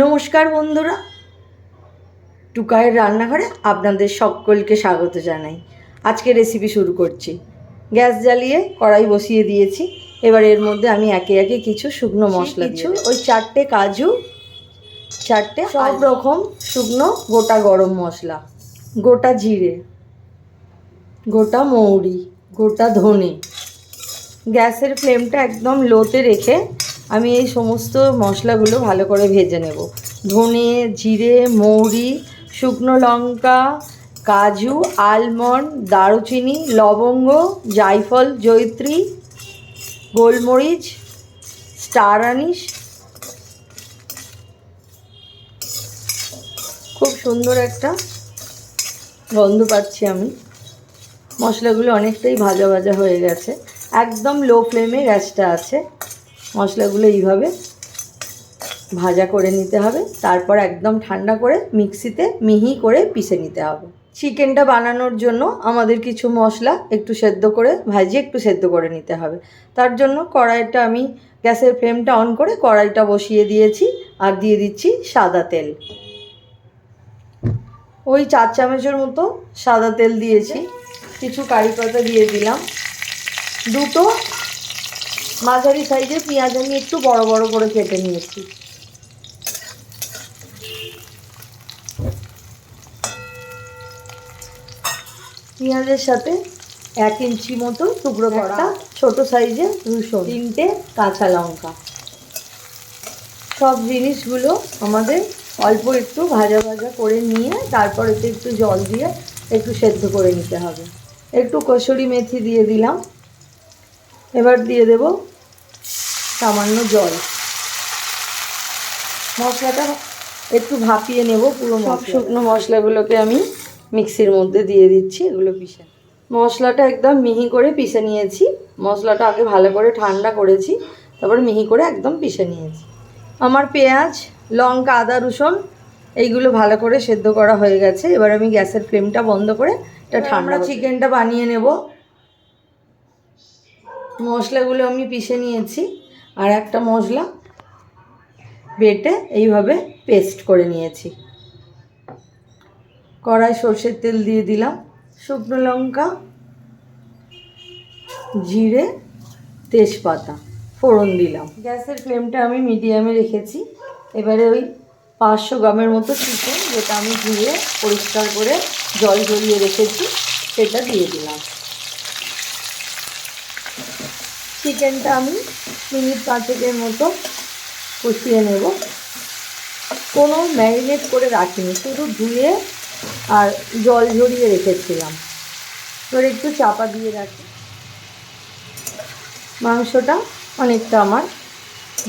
নমস্কার বন্ধুরা। টুকায়ের রান্নাঘরে আপনাদের সকলকে স্বাগত জানাই। আজকে রেসিপি শুরু করছি। গ্যাস জ্বালিয়ে কড়াই বসিয়ে দিয়েছি। এবার এর মধ্যে আমি একে একে কিছু শুকনো মশলা কিছু ওই চারটে কাজু চারটে সব রকম শুকনো গোটা গরম মশলা গোটা জিরে গোটা মৌরি গোটা ধনে। গ্যাসের ফ্লেমটা একদম লোতে রেখে আমি এই সমস্ত মশলাগুলো ভালো করে ভেজে নেব। ধনে, জিরে, মৌরি, শুকনো লঙ্কা, কাজু, আলমন্ড, দারুচিনি, লবঙ্গ, জায়ফল, জয়িত্রী, গোলমরিচ, স্টার আনিস। খুব সুন্দর একটা গন্ধ পাচ্ছি আমি। মশলাগুলো অনেকটাই ভাজা ভাজা হয়ে গেছে। একদম লো ফ্লেমে গ্যাসটা আছে। মশলাগুলো এইভাবে ভাজা করে নিতে হবে। তারপর একদম ঠান্ডা করে মিক্সিতে মিহি করে পিষে নিতে হবে। চিকেনটা বানানোর জন্য আমাদের কিছু মশলা একটু সেদ্ধ করে ভাজিয়ে একটু সেদ্ধ করে নিতে হবে। তার জন্য কড়াইটা আমি গ্যাসের ফ্লেমটা অন করে কড়াইটা বসিয়ে দিয়েছি আর দিয়ে দিচ্ছি সাদা তেল। ওই চার চামচের মতো সাদা তেল দিয়েছি। কিছু কারি পাতা দিয়ে দিলাম। দুটো মাঝারি সাইজের পেঁয়াজ আমি একটু বড় বড় করে কেটে নিয়েছি। পেঁয়াজের সাথে এক ইঞ্চি মতো টুকরো করা ছোট সাইজের রসুন তিনটে কাঁচা লঙ্কা। সব জিনিসগুলো আমাদের অল্প একটু ভাজা ভাজা করে নিয়ে তারপর এতে একটু জল দিয়ে একটু সেদ্ধ করে নিতে হবে। একটু কসুরি মেথি দিয়ে দিলাম। এবার দিয়ে দেব সামান্য জল। মশলাটা একটু ভাপিয়ে নেব পুরো সব শুকনো মশলাগুলোকে আমি মিক্সির মধ্যে দিয়ে দিচ্ছি এগুলো পিষে। মশলাটা একদম মিহি করে পিষে নিয়েছি। মশলাটা আগে ভালো করে ঠান্ডা করেছি তারপর মিহি করে একদম পিষে নিয়েছি। আমার পেঁয়াজ লঙ্কা আদা রসুন এইগুলো ভালো করে সেদ্ধ করা হয়ে গেছে। এবার আমি গ্যাসের ফ্লেমটা বন্ধ করে এটা ঠান্ডা চিকেনটা বানিয়ে নেব। মশলাগুলো আমি পিষে নিয়েছি। আর একটা মশলা বেটে এইভাবে পেস্ট করে নিয়েছি। কড়াই সর্ষের তেল দিয়ে দিলাম, শুকনো লঙ্কা, জিরে, তেজপাতা, ফোড়ন দিলাম। গ্যাসের ফ্লেমটা আমি মিডিয়ামে রেখেছি। এবারে ওই পাঁচশো গ্রামের মতো চিকেন যেটা আমি ধুয়ে পরিষ্কার করে জল জড়িয়ে রেখেছি, সেটা দিয়ে দিলাম। চিকেনটা আমি মিনিট পাঁচেকের মতো কষিয়ে নেব। কোনো ম্যারিনেট করে রাখিনি শুধু ধুয়ে আর জল ঝরিয়ে রেখেছিলাম। এবার একটু চাপা দিয়ে রাখি। মাংসটা অনেকটা আমার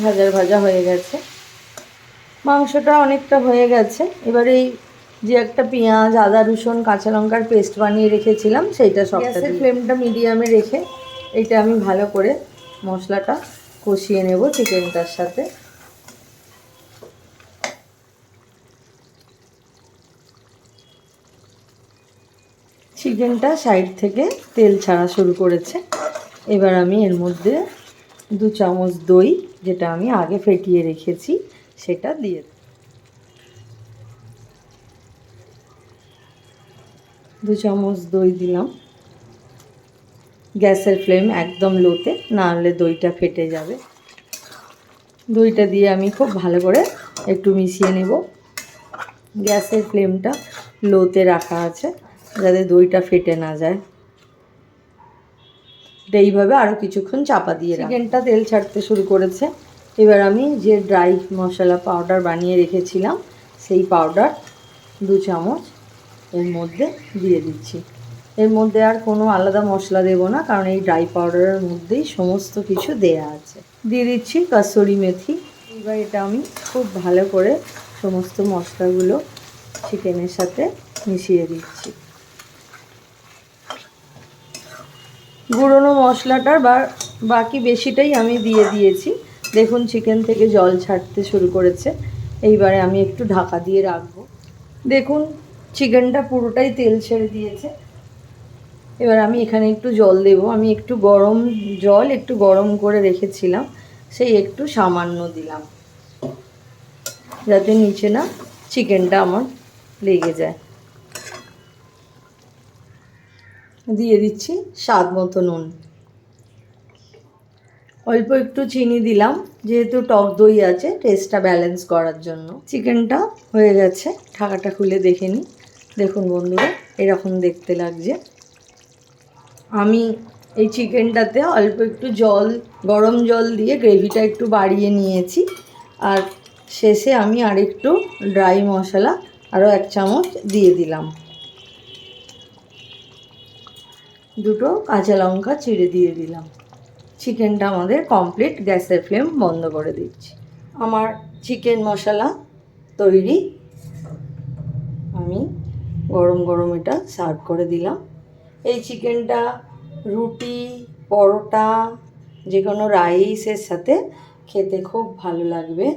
ভাজার ভাজা হয়ে গেছে। মাংসটা অনেকটা হয়ে গেছে। এবার এই যে একটা পেঁয়াজ আদা রসুন কাঁচা লঙ্কার পেস্ট বানিয়ে রেখেছিলাম সেইটা সব গ্যাসের ফ্লেমটা মিডিয়ামে রেখে এইটা আমি ভালো করে মশলাটা কষিয়ে নেব চিকেনটার সাথে। চিকেনটা সাইড থেকে তেল ছাড়া শুরু করেছে। এবার আমি এর মধ্যে দু চামচ দই, যেটা আমি আগে ফেটিয়ে রেখেছি, সেটা দিয়ে দু চামচ দই দিলাম। গ্যাসের ফ্লেম একদম লোতে, না হলে দইটা ফেটে যাবে। দইটা দিয়ে আমি খুব ভালো করে একটু মিশিয়ে নেব। গ্যাসের ফ্লেমটা লোতে রাখা আছে, যাতে দইটা ফেটে না যায়। এটা এইভাবে আরও কিছুক্ষণ চাপা দিয়ে চিকেনটা তেল ছাড়তে শুরু করেছে। এবার আমি যে ড্রাই মশলা পাউডার বানিয়ে রেখেছিলাম, সেই পাউডার দু চামচ এর মধ্যে দিয়ে দিচ্ছি। এর মধ্যে আর কোনো আলাদা মশলা দেব না, কারণ এই ড্রাই পাউডারের মধ্যেই সমস্ত কিছু দেয়া আছে। দিয়ে দিচ্ছি কাসুরি মেথি। এবার এটা আমি খুব ভালো করে সমস্ত মশলাগুলো চিকেনের সাথে মিশিয়ে দিচ্ছি। গুঁড়োনো মশলাটার বা, বাকি বেশিটাই আমি দিয়ে দিয়েছি। দেখুন চিকেন থেকে জল ছাড়তে শুরু করেছে। এইবারে আমি একটু ঢাকা দিয়ে রাখব। দেখুন, চিকেনটা পুরোটাই তেল ছেড়ে দিয়েছে। এবার আমি এখানে একটু জল দেব। আমি একটু গরম জল একটু গরম করে রেখেছিলাম, সেই একটু সামান্য দিলাম। যাতে নিচে না চিকেনটা আমার লেগে যায়। দিয়ে দিচ্ছি স্বাদ মতো নুন। অল্প একটু চিনি দিলাম, যেহেতু টক দই আছে টেস্টটা ব্যালেন্স করার জন্য। চিকেনটা হয়ে গেছে, ঢাকাটা খুলে দেখে নিই। দেখুন বন্ধুরা, এরকম দেখতে লাগছে। আমি এই চিকেনটাতে অল্প একটু জল, গরম জল দিয়ে গ্রেভিটা একটু বাড়িয়ে নিয়েছি। আর শেষে আমি আরেকটু ড্রাই মশলা, আরও এক চামচ দিয়ে দিলাম। দুটো কাঁচা লঙ্কা চিড়ে দিয়ে দিলাম। চিকেনটা আমাদের কমপ্লিট, গ্যাসের ফ্লেম বন্ধ করে দিচ্ছি। আমার চিকেন মশলা তৈরি। আমি গরম গরম এটা সার্ভ করে দিলাম। এই চিকেনটা, রুটি, পরোটা যে কোনো রাইসের সাথে খেতে খুব ভালো লাগবে।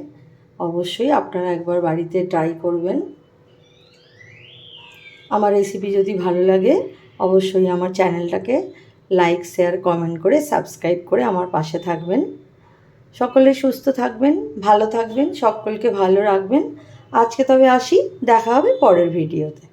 অবশ্যই আপনারা একবার বাড়িতে ট্রাই করবেন। আমার রেসিপি যদি ভালো লাগে, অবশ্যই আমার চ্যানেলটাকে লাইক শেয়ার কমেন্ট করে সাবস্ক্রাইব করে আমার পাশে থাকবেন। সকলে সুস্থ থাকবেন, ভালো থাকবেন, সকলকে ভালো রাখবেন। আজকে তবে আসি, দেখা হবে পরের ভিডিওতে